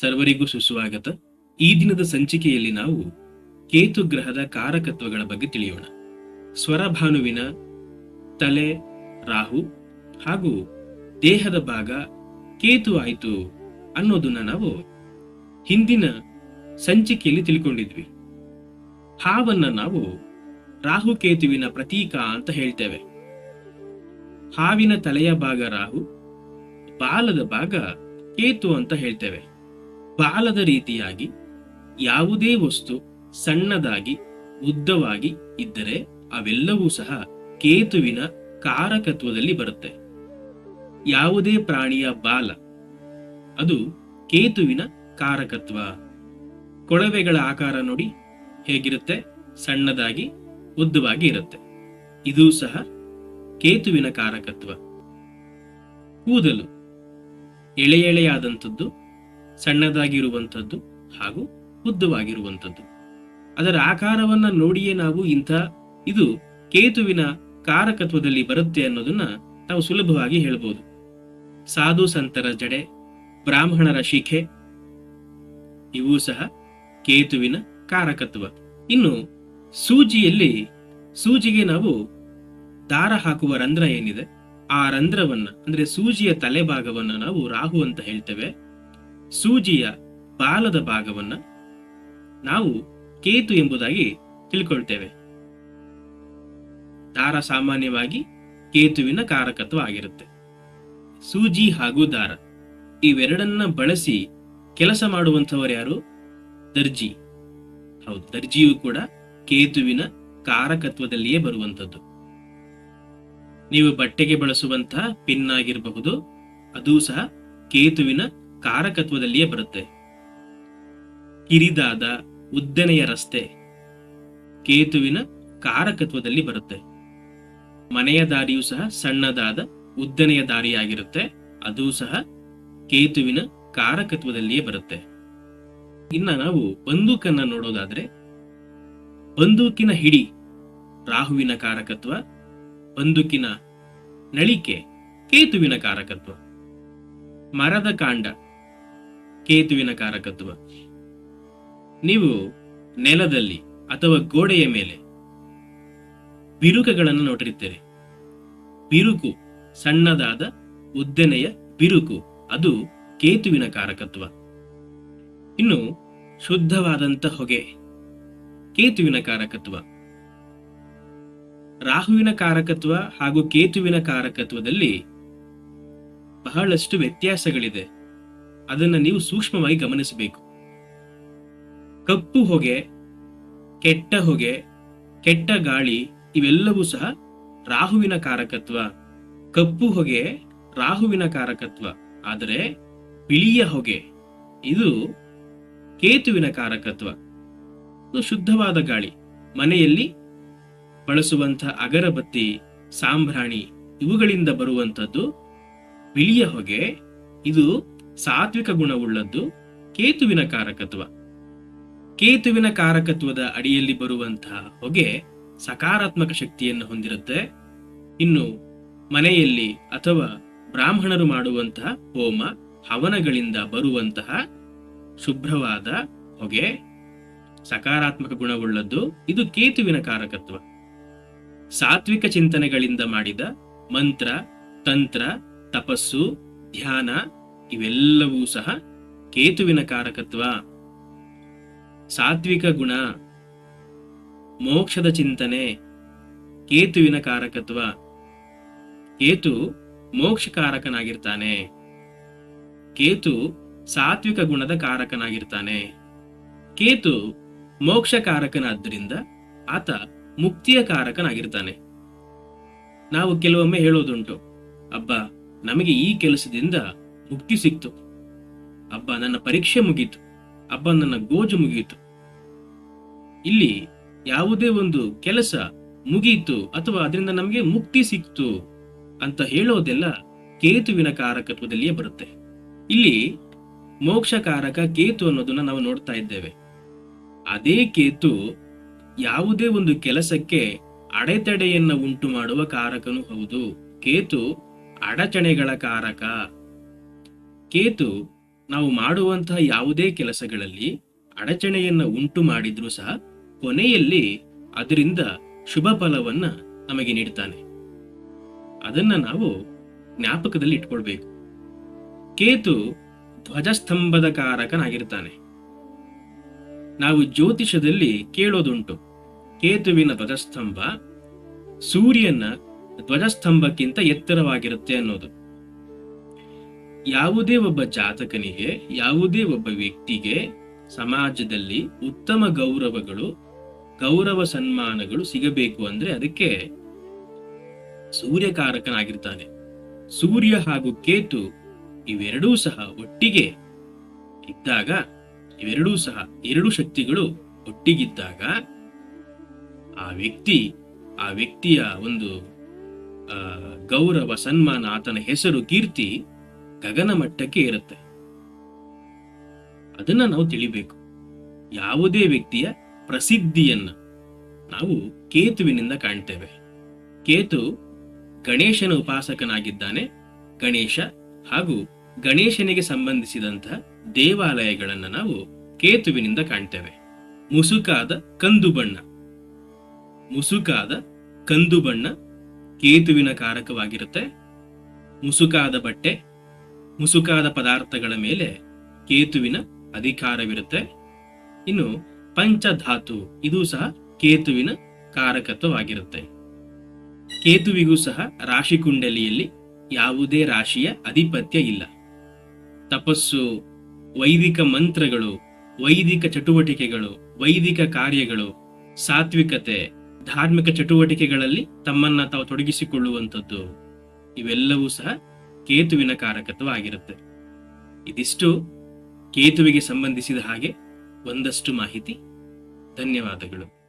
ಸರ್ವರಿಗೂ ಸುಸ್ವಾಗತ. ಈ ದಿನದ ಸಂಚಿಕೆಯಲ್ಲಿ ನಾವು ಕೇತು ಗ್ರಹದ ಕಾರಕತ್ವಗಳ ಬಗ್ಗೆ ತಿಳಿಯೋಣ. ಸ್ವರಭಾನುವಿನ ತಲೆ, ರಾಹು ಹಾಗೂ ದೇಹದ ಭಾಗ ಕೇತು ಆಯಿತು ಅನ್ನೋದನ್ನ ನಾವು ಹಿಂದಿನ ಸಂಚಿಕೆಯಲ್ಲಿ ತಿಳ್ಕೊಂಡಿದ್ವಿ. ಹಾವನ್ನ ನಾವು ರಾಹು ಕೇತುವಿನ ಪ್ರತೀಕ ಅಂತ ಹೇಳ್ತೇವೆ. ಹಾವಿನ ತಲೆಯ ಭಾಗ ರಾಹು, ಬಾಲದ ಭಾಗ ಕೇತು ಅಂತ ಹೇಳ್ತೇವೆ. ಬಾಲದ ರೀತಿಯಾಗಿ ಯಾವುದೇ ವಸ್ತು ಸಣ್ಣದಾಗಿ, ಉದ್ದವಾಗಿ ಇದ್ದರೆ ಅವೆಲ್ಲವೂ ಸಹ ಕೇತುವಿನ ಕಾರಕತ್ವದಲ್ಲಿ ಬರುತ್ತೆ. ಯಾವುದೇ ಪ್ರಾಣಿಯ ಬಾಲ, ಅದು ಕೇತುವಿನ ಕಾರಕತ್ವ. ಕೊಳವೆಗಳ ಆಕಾರ ನೋಡಿ ಹೇಗಿರುತ್ತೆ? ಸಣ್ಣದಾಗಿ, ಉದ್ದವಾಗಿ ಇರುತ್ತೆ. ಇದು ಸಹ ಕೇತುವಿನ ಕಾರಕತ್ವ. ಕೂದಲು ಎಳೆ ಎಳೆಯಾದಂಥದ್ದು ಸಣ್ಣದಾಗಿರುವಂಥದ್ದು ಹಾಗೂ ಉದ್ದವಾಗಿರುವಂಥದ್ದು. ಅದರ ಆಕಾರವನ್ನ ನೋಡಿಯೇ ನಾವು ಇಂಥ ಇದು ಕೇತುವಿನ ಕಾರಕತ್ವದಲ್ಲಿ ಬರುತ್ತೆ ಅನ್ನೋದನ್ನ ನಾವು ಸುಲಭವಾಗಿ ಹೇಳ್ಬೋದು. ಸಾಧು ಸಂತರ ಜಡೆ, ಬ್ರಾಹ್ಮಣರ ಶಿಖೆ, ಇವು ಸಹ ಕೇತುವಿನ ಕಾರಕತ್ವ. ಇನ್ನು ಸೂಜಿಯಲ್ಲಿ, ಸೂಜಿಗೆ ನಾವು ದಾರ ಹಾಕುವ ರಂಧ್ರ ಏನಿದೆ? ಆ ರಂಧ್ರವನ್ನ, ಅಂದ್ರೆ ಸೂಜಿಯ ತಲೆಭಾಗವನ್ನ ನಾವು ರಾಹು ಅಂತ ಹೇಳ್ತೇವೆ. ಸೂಜಿಯ ಬಾಲದ ಭಾಗವನ್ನ ನಾವು ಕೇತು ಎಂಬುದಾಗಿ ತಿಳ್ಕೊಳ್ತೇವೆ. ದಾರ ಸಾಮಾನ್ಯವಾಗಿ ಕೇತುವಿನ ಕಾರಕತ್ವ ಆಗಿರುತ್ತೆ ಸೂಜಿ ಹಾಗೂ ದಾರ ಇವೆರಡನ್ನ ಬಳಸಿ ಕೆಲಸ ಮಾಡುವಂಥವರು ಯಾರು? ದರ್ಜಿ. ಹೌದು, ದರ್ಜಿಯು ಕೂಡ ಕೇತುವಿನ ಕಾರಕತ್ವದಲ್ಲಿಯೇ ಬರುವಂಥದ್ದು. ನೀವು ಬಟ್ಟೆಗೆ ಬಳಸುವಂತಹ ಪಿನ್ ಆಗಿರಬಹುದು, ಅದು ಸಹ ಕೇತುವಿನ ಕಾರಕತ್ವದಲ್ಲಿಯೇ ಬರುತ್ತೆ. ಕಿರಿದಾದ ಉದ್ದನೆಯ ರಸ್ತೆ ಕೇತುವಿನ ಕಾರಕತ್ವದಲ್ಲಿ ಬರುತ್ತೆ. ಮನೆಯ ದಾರಿಯೂ ಸಹ ಸಣ್ಣದಾದ ಉದ್ದನೆಯ ದಾರಿಯಾಗಿರುತ್ತೆ. ಅದು ಸಹ ಕೇತುವಿನ ಕಾರಕತ್ವದಲ್ಲಿಯೇ ಬರುತ್ತೆ. ಇನ್ನ ನಾವು ಬಂದೂಕನ್ನ ನೋಡೋದಾದ್ರೆ, ಬಂದೂಕಿನ ಹಿಡಿ, ರಾಹುವಿನ ಕಾರಕತ್ವ, ಬಂದೂಕಿನ ನಳಿಕೆ, ಕೇತುವಿನ ಕಾರಕತ್ವ. ಮರದ ಕಾಂಡ. ಕೇತುವಿನ ಕಾರಕತ್ವ. ನೀವು ನೆಲದಲ್ಲಿ ಅಥವಾ ಗೋಡೆಯ ಮೇಲೆ ಬಿರುಕಗಳನ್ನು ನೋಡಿರುತ್ತೇವೆ ಬಿರುಕು ಸಣ್ಣದಾದ ಉದ್ದನೆಯ ಬಿರುಕು, ಅದು ಕೇತುವಿನ ಕಾರಕತ್ವ. ಇನ್ನು ಶುದ್ಧವಾದಂತ ಹೊಗೆ, ಕೇತುವಿನ ಕಾರಕತ್ವ. ರಾಹುವಿನ ಕಾರಕತ್ವ ಹಾಗೂ ಕೇತುವಿನ ಕಾರಕತ್ವದಲ್ಲಿ ಬಹಳಷ್ಟು ವ್ಯತ್ಯಾಸಗಳಿದೆ. ಅದನ್ನ ನೀವು ಸೂಕ್ಷ್ಮವಾಗಿ ಗಮನಿಸಬೇಕು. ಕಪ್ಪು ಹೊಗೆ, ಕೆಟ್ಟ ಹೊಗೆ, ಕೆಟ್ಟ ಗಾಳಿ ಇವೆಲ್ಲವೂ ಸಹ ರಾಹುವಿನ ಕಾರಕತ್ವ. ಕಪ್ಪು ಹೊಗೆ ರಾಹುವಿನ ಕಾರಕತ್ವ. ಆದರೆ ಬಿಳಿಯ ಹೊಗೆ, ಇದು ಕೇತುವಿನ ಕಾರಕತ್ವ. ಇದು ಶುದ್ಧವಾದ ಗಾಳಿ. ಮನೆಯಲ್ಲಿ ಬಳಸುವಂತಹ ಅಗರಬತ್ತಿ, ಸಾಂಬ್ರಾಣಿ ಇವುಗಳಿಂದ ಬರುವಂಥದ್ದು ಬಿಳಿಯ ಹೊಗೆ. ಇದು ಸಾತ್ವಿಕ ಗುಣವುಳ್ಳದ್ದು ಕೇತುವಿನ ಕಾರಕತ್ವ. ಕೇತುವಿನ ಕಾರಕತ್ವದ ಅಡಿಯಲ್ಲಿ ಬರುವಂತಹ ಹೊಗೆ ಸಕಾರಾತ್ಮಕ ಶಕ್ತಿಯನ್ನು ಹೊಂದಿರುತ್ತೆ. ಇನ್ನು ಮನೆಯಲ್ಲಿ ಅಥವಾ ಬ್ರಾಹ್ಮಣರು ಮಾಡುವಂತಹ ಹೋಮ, ಹವನಗಳಿಂದ ಬರುವಂತಹ ಶುಭ್ರವಾದ ಹೊಗೆ ಸಕಾರಾತ್ಮಕ ಗುಣವುಳ್ಳದ್ದು ಇದು ಕೇತುವಿನ ಕಾರಕತ್ವ. ಸಾತ್ವಿಕ ಚಿಂತನೆಗಳಿಂದ ಮಾಡಿದ ಮಂತ್ರ, ತಂತ್ರ, ತಪಸ್ಸು, ಧ್ಯಾನ ಇವೆಲ್ಲವೂ ಸಹ ಕೇತುವಿನ ಕಾರಕತ್ವ. ಸಾತ್ವಿಕ ಗುಣ, ಮೋಕ್ಷದ ಚಿಂತನೆ, ಕೇತುವಿನ ಕಾರಕತ್ವ. ಕೇತು ಮೋಕ್ಷಕಾರಕನಾಗಿರ್ತಾನೆ. ಕೇತು ಸಾತ್ವಿಕ ಗುಣದ ಕಾರಕನಾಗಿರ್ತಾನೆ. ಕೇತು ಮೋಕ್ಷಕಾರಕನಾದ್ದರಿಂದ ಆತ ಮುಕ್ತಿಯ ಕಾರಕನಾಗಿರ್ತಾನೆ. ನಾವು ಕೆಲವೊಮ್ಮೆ ಹೇಳೋದುಂಟು, ಅಬ್ಬ, ನಮಗೆ ಈ ಕೆಲಸದಿಂದ ಮುಕ್ತಿ ಸಿಕ್ತು. ಅಬ್ಬ, ನನ್ನ ಪರೀಕ್ಷೆ ಮುಗೀತು. ಅಬ್ಬ, ನನ್ನ ಗೋಜು ಮುಗಿಯಿತು ಇಲ್ಲಿ ಯಾವುದೇ ಒಂದು ಕೆಲಸ ಮುಗಿಯಿತು ಅಥವಾ ಅದರಿಂದ ನಮಗೆ ಮುಕ್ತಿ ಸಿಕ್ತು ಅಂತ ಹೇಳೋದೆಲ್ಲ ಕೇತುವಿನ ಕಾರಕತ್ವದಲ್ಲಿಯೇ ಬರುತ್ತೆ. ಇಲ್ಲಿ ಮೋಕ್ಷಕಾರಕ ಕೇತು ಅನ್ನೋದನ್ನ ನಾವು ನೋಡ್ತಾ ಇದ್ದೇವೆ. ಅದೇ ಕೇತು ಯಾವುದೇ ಒಂದು ಕೆಲಸಕ್ಕೆ ಅಡೆತಡೆಯನ್ನು ಉಂಟು ಮಾಡುವ ಕಾರಕನೂ ಹೌದು. ಕೇತು ಅಡಚಣೆಗಳ ಕಾರಕ. ಕೇತು ನಾವು ಮಾಡುವಂತಹ ಯಾವುದೇ ಕೆಲಸಗಳಲ್ಲಿ ಅಡಚಣೆಯನ್ನು ಉಂಟು ಮಾಡಿದ್ರೂ ಸಹ ಕೊನೆಯಲ್ಲಿ ಅದರಿಂದ ಶುಭ ಫಲವನ್ನ ನಮಗೆ ನೀಡ್ತಾನೆ. ಅದನ್ನ ನಾವು ಜ್ಞಾಪಕದಲ್ಲಿ ಇಟ್ಕೊಳ್ಬೇಕು. ಕೇತು ಧ್ವಜಸ್ತಂಭದ ಕಾರಕನಾಗಿರ್ತಾನೆ. ನಾವು ಜ್ಯೋತಿಷದಲ್ಲಿ ಕೇಳೋದುಂಟು. ಕೇತುವಿನ ಧ್ವಜಸ್ತಂಭ ಸೂರ್ಯನ ಧ್ವಜಸ್ತಂಭಕ್ಕಿಂತ ಎತ್ತರವಾಗಿರುತ್ತೆ ಅನ್ನೋದು. ಯಾವುದೇ ಒಬ್ಬ ಜಾತಕನಿಗೆ, ಯಾವುದೇ ಒಬ್ಬ ವ್ಯಕ್ತಿಗೆ ಸಮಾಜದಲ್ಲಿ ಉತ್ತಮ ಗೌರವಗಳು, ಗೌರವ ಸನ್ಮಾನಗಳು ಸಿಗಬೇಕು ಅಂದ್ರೆ ಅದಕ್ಕೆ ಸೂರ್ಯಕಾರಕನಾಗಿರ್ತಾನೆ. ಸೂರ್ಯ ಹಾಗೂ ಕೇತು ಇವೆರಡೂ ಸಹ ಒಟ್ಟಿಗೆ ಇದ್ದಾಗ, ಇವೆರಡೂ ಸಹ ಎರಡು ಶಕ್ತಿಗಳು ಒಟ್ಟಿಗಿದ್ದಾಗ ಆ ವ್ಯಕ್ತಿ, ಆ ವ್ಯಕ್ತಿಯ ಒಂದು ಗೌರವ, ಸನ್ಮಾನ, ಆತನ ಹೆಸರು, ಕೀರ್ತಿ ಗಗನ ಮಟ್ಟಕ್ಕೆ ಇರುತ್ತೆ ಅದನ್ನ ನಾವು ತಿಳಿಬೇಕು. ಯಾವುದೇ ವ್ಯಕ್ತಿಯ ಪ್ರಸಿದ್ಧಿಯನ್ನ ನಾವು ಕೇತುವಿನಿಂದ ಕಾಣ್ತೇವೆ. ಕೇತು ಗಣೇಶನ ಉಪಾಸಕನಾಗಿದ್ದಾನೆ. ಗಣೇಶ ಹಾಗೂ ಗಣೇಶನಿಗೆ ಸಂಬಂಧಿಸಿದಂತಹ ದೇವಾಲಯಗಳನ್ನು ನಾವು ಕೇತುವಿನಿಂದ ಕಾಣ್ತೇವೆ. ಮುಸುಕಾದ ಕಂದು ಬಣ್ಣ ಮುಸುಕಾದ ಕಂದು ಬಣ್ಣ ಕೇತುವಿನ ಕಾರಕವಾಗಿರುತ್ತೆ. ಮುಸುಕಾದ ಬಟ್ಟೆ ಮುಸುಕಾದ ಪದಾರ್ಥಗಳ ಮೇಲೆ ಕೇತುವಿನ ಅಧಿಕಾರವಿರುತ್ತೆ. ಇನ್ನು ಪಂಚಧಾತು, ಇದು ಸಹ ಕೇತುವಿನ ಕಾರಕತ್ವವಾಗಿರುತ್ತೆ. ಕೇತುವಿಗೂ ಸಹ ರಾಶಿ ಕುಂಡಲಿಯಲ್ಲಿ ಯಾವುದೇ ರಾಶಿಯ ಅಧಿಪತ್ಯ ಇಲ್ಲ. ತಪಸ್ಸು, ವೈದಿಕ ಮಂತ್ರಗಳು, ವೈದಿಕ ಚಟುವಟಿಕೆಗಳು, ವೈದಿಕ ಕಾರ್ಯಗಳು, ಸಾತ್ವಿಕತೆ, ಧಾರ್ಮಿಕ ಚಟುವಟಿಕೆಗಳಲ್ಲಿ ತಮ್ಮನ್ನ ತಾವು ತೊಡಗಿಸಿಕೊಳ್ಳುವಂಥದ್ದು, ಇವೆಲ್ಲವೂ ಸಹ ಕೇತುವಿನ ಕಾರಕತ್ವ ಆಗಿರುತ್ತೆ ಇದಿಷ್ಟು ಕೇತುವಿಗೆ ಸಂಬಂಧಿಸಿದ ಹಾಗೆ ಒಂದಷ್ಟು ಮಾಹಿತಿ. ಧನ್ಯವಾದಗಳು.